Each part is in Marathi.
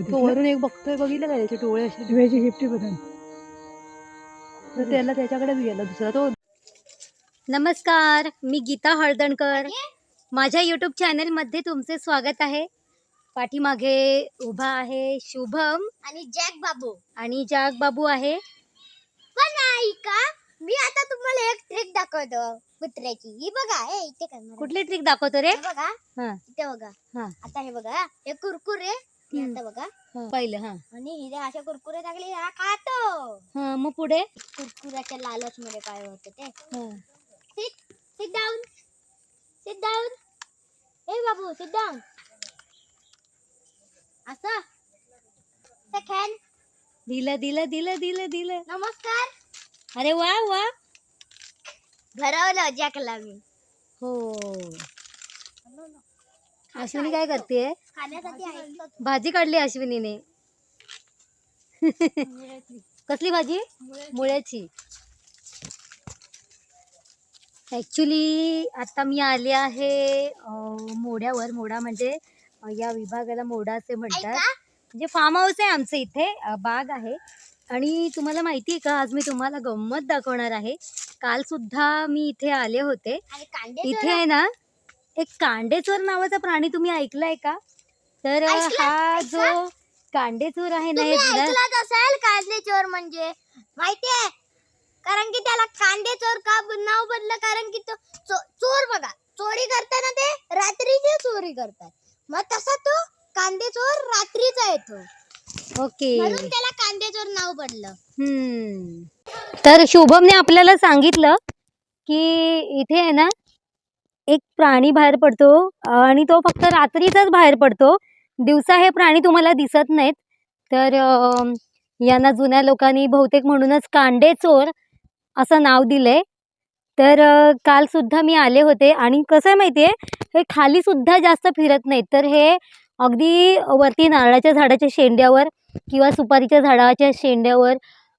तो वरून एक बघतोय बघितलं का त्याचे डोळे असे? वेची शिफ्टी बदल तर त्याला त्याच्याकडेच गेला दुसरा तो नमस्कार मी गीता हळदणकर. माझ्या यूट्यूब चॅनलमध्ये तुमचे स्वागत आहे. पाठीमागे उभा आहे शुभम. आणि जॅक बाबू. आणि जाग बाबू आहे. पण ऐका मी आता तुम्हाला एक ट्रिक दाखवतो कुत्र्याची. ही बघा ए इथे काय. कुठली ट्रिक दाखवतो रे? हे बघा हा. इथे बघा. हा. आता हे बघा हे कुरकुरे. हे. आता बघा. हा, पहिलं हा. आणि हिरे असे कुरकुरे टाकले हा खातो. हा मग पुढे? कुरकुऱ्याच्या लालच मध्ये काय होतं ते? हा. Sit sit down sit down ए बाबू सिट डाऊन असं? सेकंड दिलं दिलं दिलं दिलं दिलं. नमस्कार. अरे वा वा. भरवलं जॅकला मी. हो. अश्विनी काय करते? भाजी काढली अश्विनीने. कसली भाजी? मुळ्याची. ॲक्च्युली आता मी आले आहे मोड्यावर. मोडा म्हणजे या विभागाला मोडा असे म्हणतात. म्हणजे फार्म हाऊस आहे आमचं इथे बाग आहे. आणि तुम्हाला माहिती आहे का आज मी तुम्हाला गंमत दाखवणार आहे. काल सुद्धा मी इथे आले होते. इथे आहे ना एक कांडेचोर नावाचा प्राणी तुम्ही ऐकलाय का? तर ऐकलं- हा जो कांडेचोर आहे ना तुम्ही हे जरा- ऐकलाच असेल कांदे चोर म्हणजे. माहितीये? कारण की त्याला कांदे चोर का ब- नाव बदलं? कारण की तो चो- चोर बघा. चोरी करताना ते रात्रीची चोरी करतात. मग तसा तो कांदे चोर रात्रीचा येतो. ओके. म्हणून त्याला कांदे चोर नाव पडलं हम्म. तर शुभमने आपल्याला सांगितलं की इथे आहे ना एक प्राणी बाहेर पडतो आणि तो फक्त रात्रीचाच बाहेर पडतो. दिवसा हे प्राणी तुम्हाला दिसत नाहीत. तर यांना जुन्या लोकांनी बहुतेक म्हणूनच कांडे चोर असं नाव दिलंय. तर काल सुद्धा मी आले होते आणि कसं आहे माहिती आहे हे खाली सुद्धा जास्त फिरत नाहीत. तर हे अगदी वरती नारळाच्या झाडाच्या शेंड्यावर किंवा सुपारीच्या झाडाच्या शेंड्यावर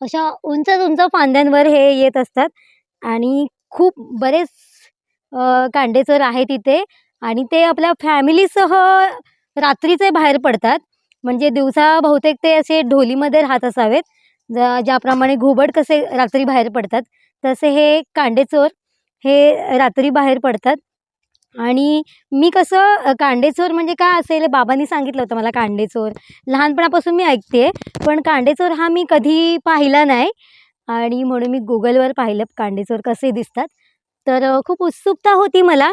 अशा उंच उंच फांद्यांवर हे येत असतात. आणि खूप बरेच अ, आहे तिथे आणि ते आपल्या फॅमिलीसह रात्रीचे बाहेर पडतात. म्हणजे दिवसा बहुतेक ते असे ढोलीमध्ये राहत असावेत. ज ज्याप्रमाणे घुबड कसे रात्री बाहेर पडतात तसे हे कांडेचोर हे रात्री बाहेर पडतात. आणि मी कसं कांडेचोर म्हणजे काय असेल बाबांनी सांगितलं होतं मला कांडेचोर लहानपणापासून मी ऐकते पण कांडेचोर हा मी कधी पाहिला नाही. आणि म्हणून मी गुगलवर पाहिलं कांडेचोर कसे दिसतात. तर खूप उत्सुकता होती मला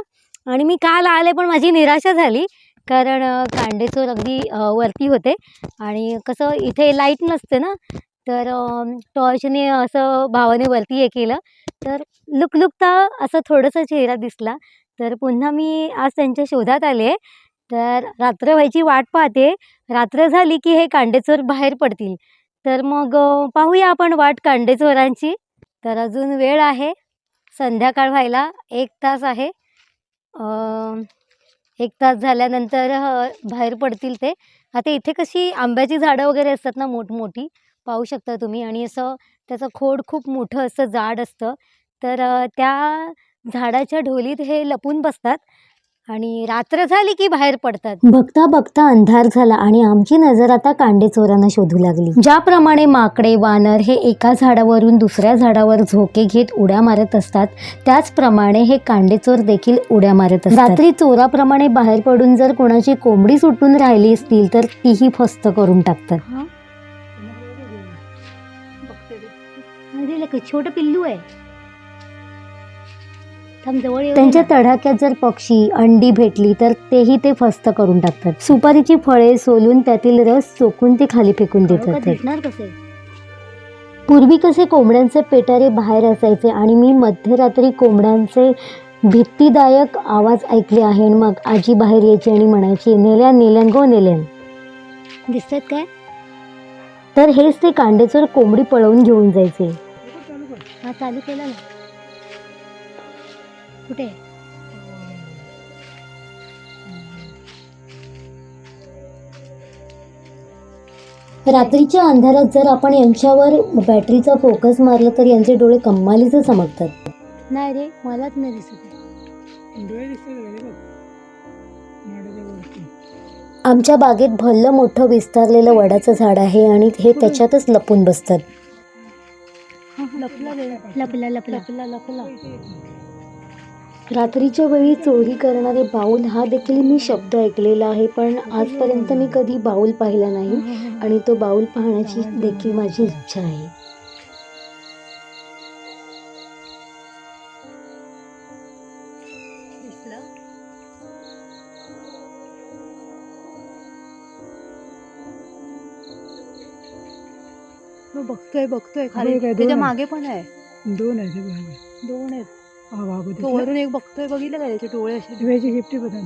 आणि मी काल आले पण माझी निराशा झाली. कारण कांडेचोर अगदी वरती होते आणि कसं इथे लाइट नसते ना तर टॉर्चने असं भावाने वरती हे केलं. तर लुकलुकता असं थोडंसं चेहरा दिसला. तर पुन्हा मी आज त्यांच्या शोधात आले तर रात्र व्हायची वाट पाहते. रात्र झाली की हे कांडेचोर बाहेर पडतील. तर मग पाहूया आपण वाट कांडेचोरांची. तर अजून वेळ आहे. संध्याकाळ व्हायला एक तास आहे. एक तास झाल्यानंतर बाहेर पडतील ते. आता इथे कशी आंब्याची झाडं वगैरे असतात ना मोठमोठी पाहू शकता तुम्ही. आणि असं त्याचं खोड खूप मोठं असं जाड असतं. तर त्या झाडाच्या ढोलीत हे लपून बसतात. आणि रात्र झाली की बाहेर पडतात. बघता बघता अंधार झाला आणि आमची नजर आता कांडेचोरांना शोधू लागली. ज्याप्रमाणे माकडे वानर हे एका झाडावरून दुसऱ्या झाडावर झोके घेत उड्या मारत असतात त्याचप्रमाणे हे कांडेचोर देखील उड्या मारत असतात. रात्री चोराप्रमाणे बाहेर पडून जर कोणाची कोंबडी सुटून राहिली असतील तर तीही फस्त करून टाकतात. छोट पिल्लू आहे. त्यांच्या तडाख्यात जर पक्षी अंडी भेटली तर तेही ते फस्त करून टाकतात. सुपारीची फळे सोलून त्यातील रस चोकून ते खाली फेकून देतात. पूर्वी कसे कोंबड्यांचे पेटारे बाहेर असायचे आणि मी मध्यरात्री कोंबड्यांचे भीतीदायक आवाज ऐकले आहे आणि मग आजी बाहेर यायची आणि म्हणायची नेल्यान नेल्यान गो नेल्यान. दिसतात काय? तर हेच ते कांडेचोर कोंबडी पळवून घेऊन जायचे. हा चालू केला ना. कुठे? रात्रीच्या अंधारात जर आपण यांच्यावर बॅटरीचा फोकस मारला तर यांचे डोळे कम्मालीचे चमकतात. नाही रे मलाच नाही दिसत डोळे दिसतात का रे बघ? माडाच्या वरती. आमच्या बागेत भल्लं मोठं विस्तारलेलं वडाचं झाड आहे आणि हे त्याच्यातच लपून बसतात. लपला लपला लपला. लपला रात्रीच्या वेळी चोरी करणारे बाऊल हा देखील मी शब्द ऐकलेला आहे पण आजपर्यंत मी कधी बाऊल पाहिला नाही आणि तो बाऊल पाहण्याची देखील माझी इच्छा आहे. बघतोय बघतोय. खाली त्याच्या. मागे पण आहे. दोन आहे दोन आहेत. तो वरून एक बघतोय बघितलं का त्याचे डोळे असे? त्याची गिफ्टी बघा.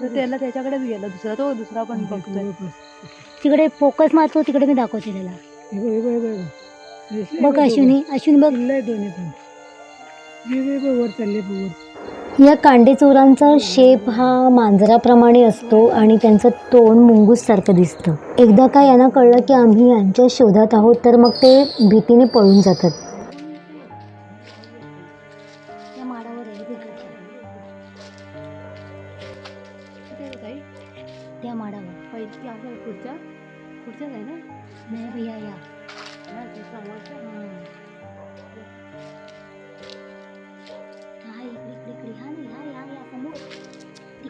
तर त्याला त्याच्याकडेच गेला दुसरा तो दुसरा पण बघतोय. तिकडे फोकस मारतो तिकडे मी दाखवते त्याला. बघ अश्विनी अश्विनी बघ. दोन्ही पण. चालले वर. या कांडेचोरांचा शेप हा मांजराप्रमाणे असतो आणि त्यांचं तोंड मुंगूससारखं दिसतं. एकदा का यांना कळलं की आम्ही यांच्या शोधात आहोत तर मग ते भीतीने पळून जातात. आहे ना नाही भैया या हा.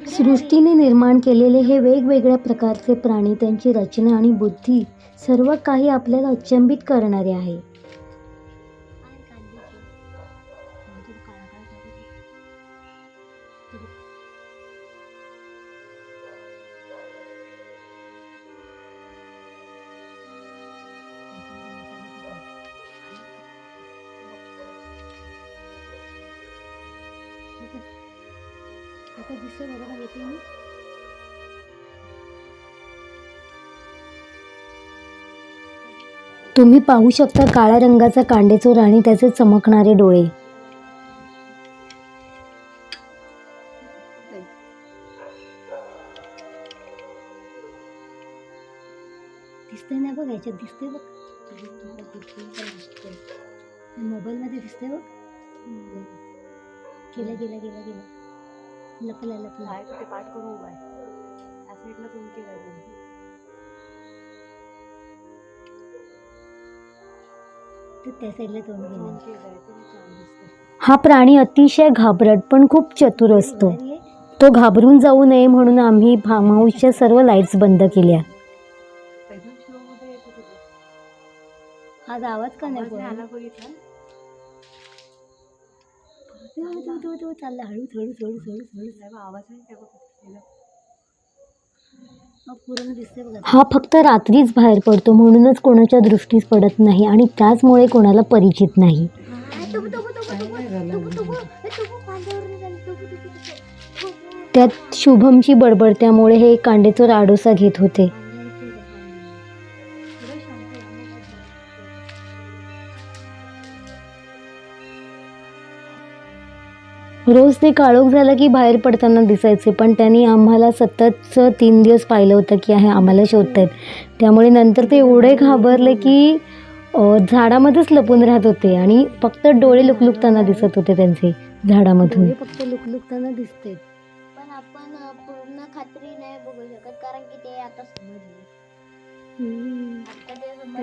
सृष्टीने निर्माण केलेले हे वेगवेगळ्या प्रकारचे प्राणी त्यांची रचना आणि बुद्धी सर्व काही आपल्याला अचंबित करणारे आहे. आता दिसतोय बरोबर येते मी. तुम्ही पाहू शकता काळ्या रंगाचा कांडेचोर आणि त्याचे चमकणारे डोळे. दिसतंय ना बघ ह्याच्यात दिसतंय बघ. मोबाईलमध्ये दिसतंय बघ. गेला गेला गेला गेला. लपला लपला. आहे ते पाठ करून उभा आहे. त्या साईडला तुम्ही केलाय तुम्ही हा प्राणी अतिशय घाबरट पण खूप चतुर असतो. तो घाबरून जाऊ नये म्हणून आम्ही फार्म हाऊसच्या सर्व लाईट्स बंद केल्या. आज आवाज का नाही चालला हळूच हळूच हळूच हळूच हळूच नाही बा, आवाज ते हा फक्त रात्रीच बाहेर पडतो म्हणूनच कोणाच्या दृष्टीस पडत नाही आणि त्याचमुळे कोणाला परिचित नाही. त्यात शुभमची बडबड त्यामुळे हे कांडेचोर आडोसा घेत होते. रोज ते काळोख झालं की बाहेर पडताना दिसायचे पण त्यांनी आम्हाला सततचं तीन दिवस पाहिलं होतं की आहे आम्हाला शोधतायत. त्यामुळे नंतर ते एवढे घाबरले की झाडामध्येच लपून राहत होते आणि फक्त डोळे लुकलुकताना दिसत होते त्यांचे झाडामधून. फक्त लुकलुकताना दिसते पण आपण पूर्ण खात्री नाही बघू शकत कारण की ते आता समजले.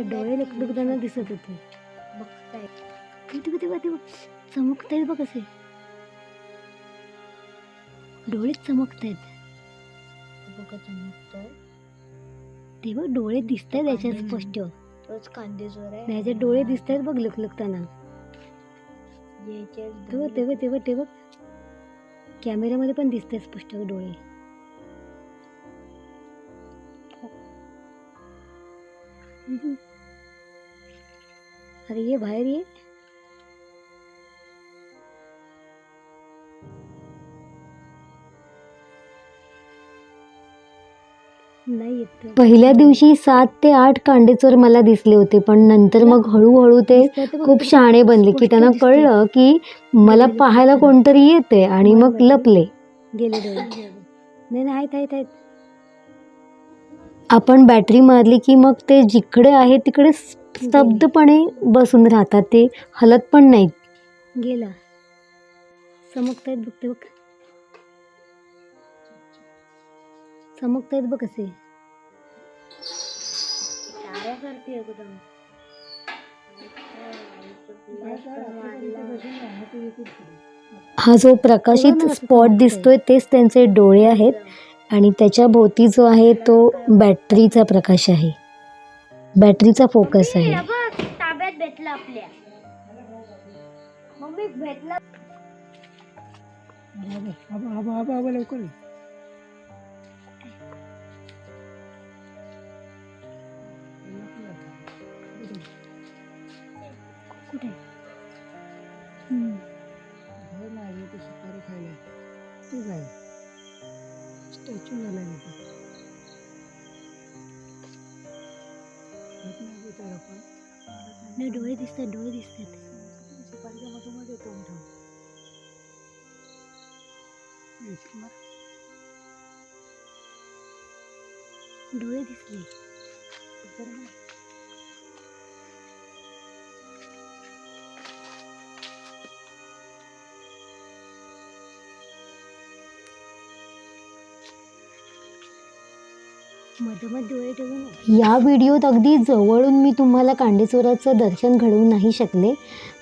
डोळे लुकलुकताना दिसत होते. बघताय किती किती किती चमकतायत बघ असे. डोळे चमकतायत. बघत समजतोय ते बघ डोळे दिसत आहेत याच्यात. स्पष्ट. तोच कांदे जोर आहे. डोळे दिसत आहेत बघ लुकलुकताना याचे ते बघ ते बघ ते बघ ते बघ कॅमेऱ्यामध्ये पण दिसत आहेत स्पष्ट डोळे. अरे ये बाहेर ये. पहिल्या दिवशी सात ते आठ कांडेचोर मला दिसले होते पण नंतर मग हळूहळू ते खूप शहाणे बनले की त्यांना कळलं की मला पाहायला कोणतरी येते आणि मग लपले. गेले आपण बॅटरी मारली की मग ते जिकडे आहे तिकडे स्तब्धपणे बसून राहतात ते हलत पण नाहीत. गेला. चमकतायत बघते बघ. चमकतायत बघ कसे. ताऱ्यासारखी एकदम हा जो प्रकाशित स्पॉट दिसतोय तेच त्यांचे डोळे आहेत आणि त्याच्या भोवती जो आहे तो बॅटरीचा प्रकाश आहे. बॅटरीचा फोकस आहे. हे ताब्यात भेटलं आपल्या. मम्मी भेटलं. आबा आबा आबा आबा लवकर कुठे? ते सुपारी खायला. ते स्टॅच्यू तिथे येत नाही डोळे दिसतात डोळे दिसतात. सुपारीच्या मधोमध येतो? डोळे दिसले. या व्हिडिओत अगदी जवळून मी तुम्हाला कांडेचोराचं दर्शन घडवू नाही शकले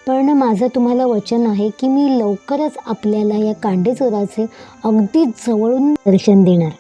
पण माझं तुम्हाला वचन आहे की मी लवकरच आपल्याला या कांडेचोराचे अगदी जवळून दर्शन देणार.